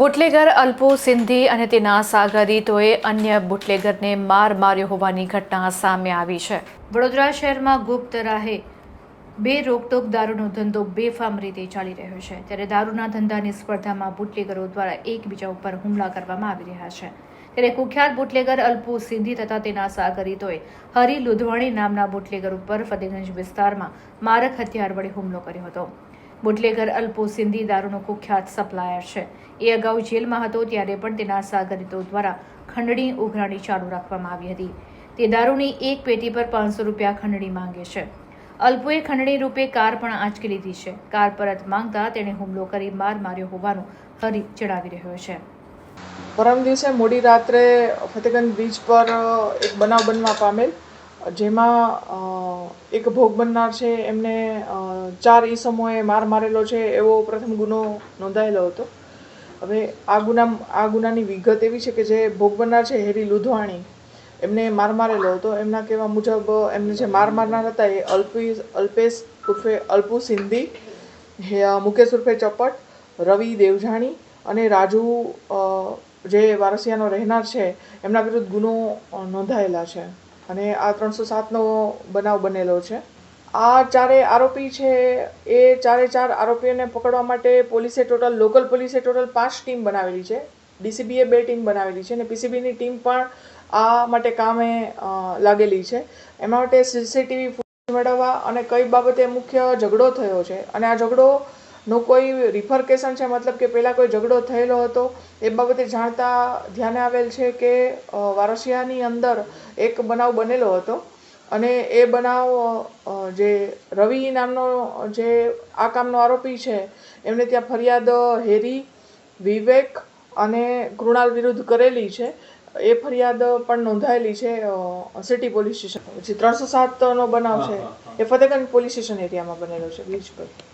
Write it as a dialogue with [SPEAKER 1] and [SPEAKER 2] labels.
[SPEAKER 1] Bootlegger, અલ્પો, Sindhi અને તેના સાગરીતોએ અન્ય બુટલેગરને માર માર્યો હોવાની ઘટના સામે આવી છે. વડોદરા શહેરમાં ગુપ્ત રાહે બે રોકટોક દારૂનો ધંધો બેફામ રીતે ચાલી રહ્યો છે. ત્યારે દારૂના ધંધાની સ્પર્ધામાં બુટલેગરો દ્વારા એકબીજા ઉપર હુમલા કરવામાં આવી રહ્યા છે. ત્યારે કુખ્યાત બુટલેગર, અલ્પુ, સિંધી તથા તેના સાગરીતોએ હરી લુધવાણી નામના બુટલેગર ઉપર ફતેગંજ વિસ્તારમાં મારક હથિયાર વડે હુમલો કર્યો હતો. બુટલેગર અલ્પો સિંધી દારૂનો કુખ્યાત સપ્લાયર છે. એ અગાઉ જેલમાં હતો ત્યારે પણ તેના સાગરિતો દ્વારા ખંડણી ઉઘરાણી ચાલુ રાખવામાં આવી હતી. તે દારૂની એક પેટી પર પાંચસો રૂપિયા ખંડણી માંગે છે. અલ્પોએ ખંડણી રૂપે કાર પણ આંચકી લીધી છે. કાર પરત માંગતા તેણે હુમલો કરી માર માર્યો હોવાનું હરી જણાવી રહ્યો છે.
[SPEAKER 2] પરમ દિવસે મોડી રાત્રે ફતેગંજ બીચ પર એક બનાવ બનવા પામેલ. જેમાં એક ભોગ બનનાર છે, એમને ચાર ઈસમોએ માર મારેલો છે, એવો પ્રથમ ગુનો નોંધાયેલો હતો. હવે આ ગુના, આ ગુનાની વિગત એવી છે કે જે ભોગ બનનાર છે, હેરી લુધવાણી, એમને માર મારેલો હતો. એમના કહેવા મુજબ, એમને જે માર મારનાર હતા એ અલ્પી, અલ્પેશ ઉર્ફે અલ્પુ સિંધી મુકેશ ઉર્ફે ચપટ, રવિ દેવજાણી અને રાજુ જે વારસિયાનો રહેનાર છે, એમના વિરુદ્ધ ગુનો નોંધાયેલા છે. અને આ ત્રણસો સાતનો બનાવ બનેલો છે. આ ચારે આરોપી છે, એ ચારે ચાર આરોપીઓને પકડવા માટે પોલીસે ટોટલ, લોકલ પોલીસે ટોટલ પાંચ ટીમ બનાવેલી છે. ડીસીબીએ બે ટીમ બનાવેલી છે અને પીસીબીની ટીમ પણ આ માટે કામે લાગેલી છે. એમાં માટે સીસીટીવી મેળવવા અને કઈ બાબતે મુખ્ય ઝઘડો થયો છે. અને આ ઝઘડો નો કોઈ રિફરકેશન છે મતલબ કે પહેલાં કોઈ ઝઘડો થયેલો હતો એ બાબતે જાણતા ધ્યાને આવેલ છે કે વારસિયાની અંદર એક બનાવ બનેલો હતો અને એ બનાવ જે રવિ નામનો જે આ કામનો આરોપી છે એમને ત્યાં ફરિયાદ હેરી વિવેક અને કૃણાલ વિરુદ્ધ કરેલી છે. એ ફરિયાદ પણ નોંધાયેલી છે સિટી પોલીસ સ્ટેશન. પછી ત્રણસો સાતનો બનાવ છે. એ ફતેગંજ પોલીસ સ્ટેશન એરિયામાં બનેલો છે બીચ પર.